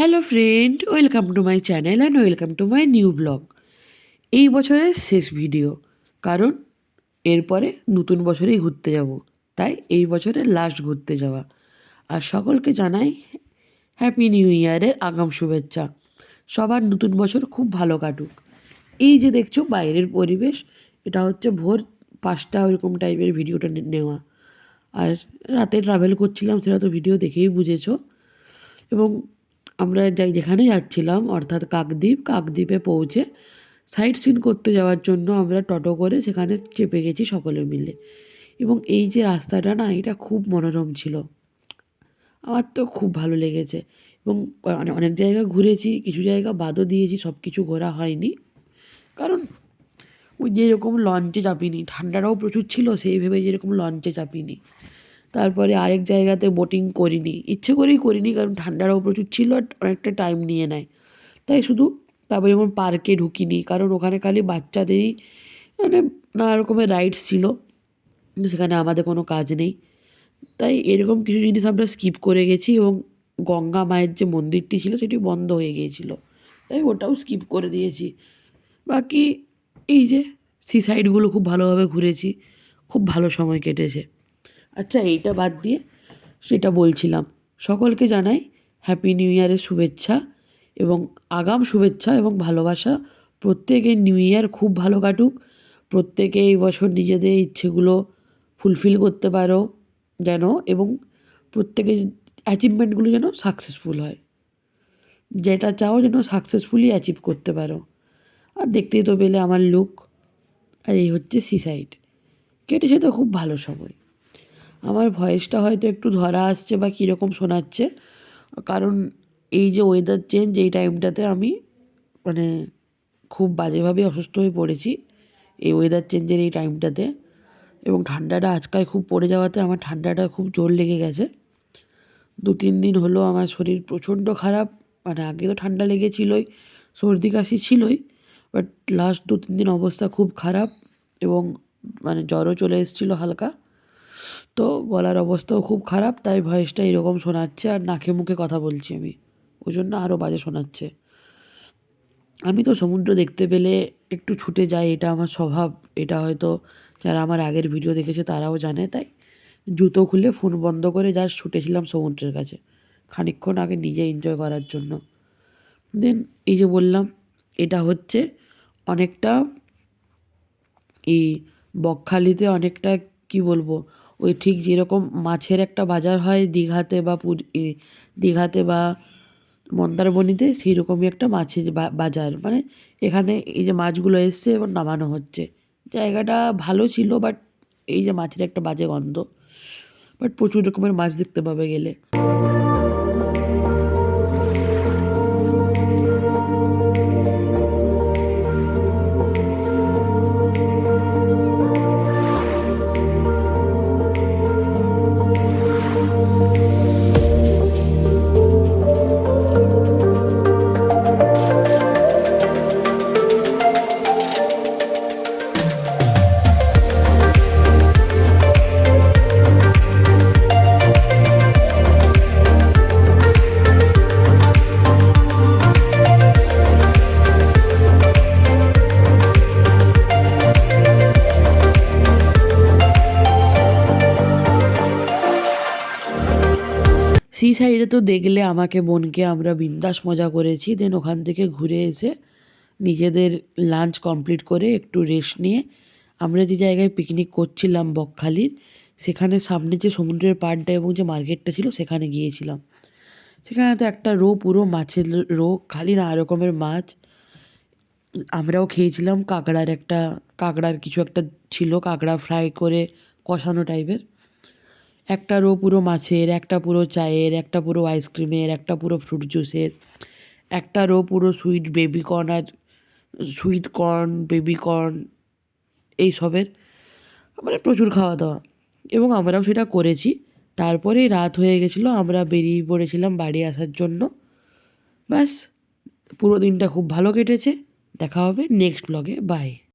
Hello friend, welcome to my channel and welcome to my new blog. এই বছরের শেষ video, কারণ এরপরে নতুন বছরেই ঘুরতে যাব, তাই এই বছরের লাস্ট ঘুরতে যাওয়া। আর সকলকে জানাই হ্যাপি নিউ ইয়ারের আগাম শুভেচ্ছা। সবার নতুন বছর খুব ভালো কাটুক। এই যে দেখছ বাইরের পরিবেশ, এটা হচ্ছে ভোর পাঁচটা ওইরকম টাইপের ভিডিওটা নেওয়া। আর রাতে ট্রাভেল করছিলাম, সেটা তো ভিডিও দেখেই বুঝেছ। এবং আমরা যাই যেখানে যাচ্ছিলাম, অর্থাৎ কাকদ্বীপ, কাকদ্বীপে পৌঁছে সাইট সিন করতে যাওয়ার জন্য আমরা টোটো করে সেখানে চেপে গেছি সকলে মিলে। এবং এই যে রাস্তাটা না, এটা খুব মনোরম ছিল। আমার তো খুব ভালো লেগেছে। এবং অনে- অনেক জায়গা ঘুরেছি, কিছু জায়গা বাদও দিয়েছি সব কিছু ঘোরা হয়নি। কারণ ওই যেরকম লঞ্চে চাপিনি, ঠান্ডাটাও প্রচুর ছিল, সেই ভেবে যেরকম লঞ্চে চাপিনি। তারপরে আরেক জায়গাতে বোটিং করিনি। ইচ্ছে করেই করিনি, কারণ ঠান্ডাটাও প্রচুর ছিল অনেকটা টাইম নিয়ে নেয়। তাই শুধু তারপরে যেমন পার্কে ঢুকিনি, কারণ ওখানে খালি বাচ্চাদেরই মানে নানা রকমের রাইডস ছিল, সেখানে আমাদের কোনো কাজ নেই। তাই এরকম কিছু জিনিস আমরা স্কিপ করে গেছি এবং গঙ্গা মায়ের যে মন্দিরটি ছিল, সেটি বন্ধ হয়ে গিয়েছিল। তাই ওটাও স্কিপ করে দিয়েছি। বাকি এই যে সি সাইডগুলো খুব ভালোভাবে ঘুরেছি, খুব ভালো সময় কেটেছে। আচ্ছা এইটা বাদ দিয়ে সেটা বলছিলাম। সকলকে জানাই হ্যাপি নিউ ইয়ারের শুভেচ্ছা এবং আগাম শুভেচ্ছা এবং ভালোবাসা। প্রত্যেকের নিউ ইয়ার খুব ভালো কাটুক। প্রত্যেকে এই বছর নিজেদের ইচ্ছেগুলো ফুলফিল করতে পারো যেন এবং প্রত্যেকের অ্যাচিভমেন্টগুলো যেন সাকসেসফুল হয়। যেটা চাও যেন সাকসেসফুলি অ্যাচিভ করতে পারো। আর দেখতেই তো পেলে আমার লুক আর এই হচ্ছে সি সাইড কেটেছে তো খুব ভালো সময়। আমার ভয়েসটা হয়তো একটু ধরা আসছে বা কীরকম শোনাচ্ছে। কারণ এই যে ওয়েদার চেঞ্জ এই টাইমটাতে আমি মানে খুব বাজেভাবে অসুস্থ হয়ে পড়েছি এই ওয়েদার চেঞ্জের এই টাইমটাতে এবং ঠান্ডাটা আজকাল খুব পড়ে যাওয়াতে আমার ঠান্ডাটা খুব জোর লেগে গেছে। দু তিন দিন হলো আমার শরীর প্রচণ্ড খারাপ মানে আগে তো ঠান্ডা লেগেছিলোই, সর্দি কাশি ছিলই বাট লাস্ট দু তিন দিন অবস্থা খুব খারাপ এবং মানে জ্বরও চলে এসেছিল হালকা। তো গলার অবস্থাও খুব খারাপ, তাই ভয়েসটা এরকম শোনাচ্ছে আর নাকে মুখে কথা বলছি আমি। ওই জন্য আরও বাজে শোনাচ্ছে। আমি তো সমুদ্র দেখতে পেলে একটু ছুটে যাই, এটা আমার স্বভাব। এটা হয়তো যারা আমার আগের ভিডিও দেখেছে তারাও জানে, তাই জুতো খুলে ফোন বন্ধ করে জাস্ট ছুটেছিলাম সমুদ্রের কাছে। খানিকক্ষণ আগে নিজে এনজয় করার জন্য। দেন এই যে বললাম, এটা হচ্ছে অনেকটা এই বকখালিতে অনেকটা কি বলব? ওই ঠিক যেরকম মাছের একটা বাজার হয় দীঘাতে বা পুরী দীঘাতে বা মন্দারমণিতে সেই রকমই একটা মাছের বাজার। মানে এখানে এই যে মাছগুলো এসছে এবং নামানো হচ্ছে। জায়গাটা ভালো ছিল বাট এই যে মাছের একটা বাজে গন্ধ। বাট প্রচুর রকমের মাছ দেখতে পাবে গেলে। সি সাইডে তো দেখলে আমাকে, বোনকে আমরা বিন্দাস মজা করেছি। দেন ওখান থেকে ঘুরে এসে নিজেদের লাঞ্চ কমপ্লিট করে একটু রেস্ট নিয়ে আমরা যে জায়গায় পিকনিক করছিলাম বকখালির, সেখানে সামনে যে সমুদ্রের পাড়টা এবং যে মার্কেটটা ছিল, সেখানে গিয়েছিলাম। সেখানে তো একটা রো পুরো মাছের রো খালি নানা রকমের মাছ। আমরাও খেয়েছিলাম, কাঁকড়ার একটা, কাঁকড়ার কিছু একটা ছিল, কাঁকড়া ফ্রাই করে কষানো টাইপের একটা রো পুরো মাছের, একটা পুরো চায়ের, একটা পুরো আইসক্রিমের, একটা পুরো ফ্রুট জুসের একটা রো পুরো সুইট বেবি কর্ন আর সুইট কর্ন বেবি কর্ন এইসবের মানে প্রচুর খাওয়া দাওয়া এবং আমরাও সেটা করেছি। তারপরেই রাত হয়ে গেছিল, আমরা বেরিয়ে পড়েছিলাম বাড়ি আসার জন্য। ব্যাস, পুরো দিনটা খুব ভালো কেটেছে। দেখা হবে নেক্সট ব্লগে বাই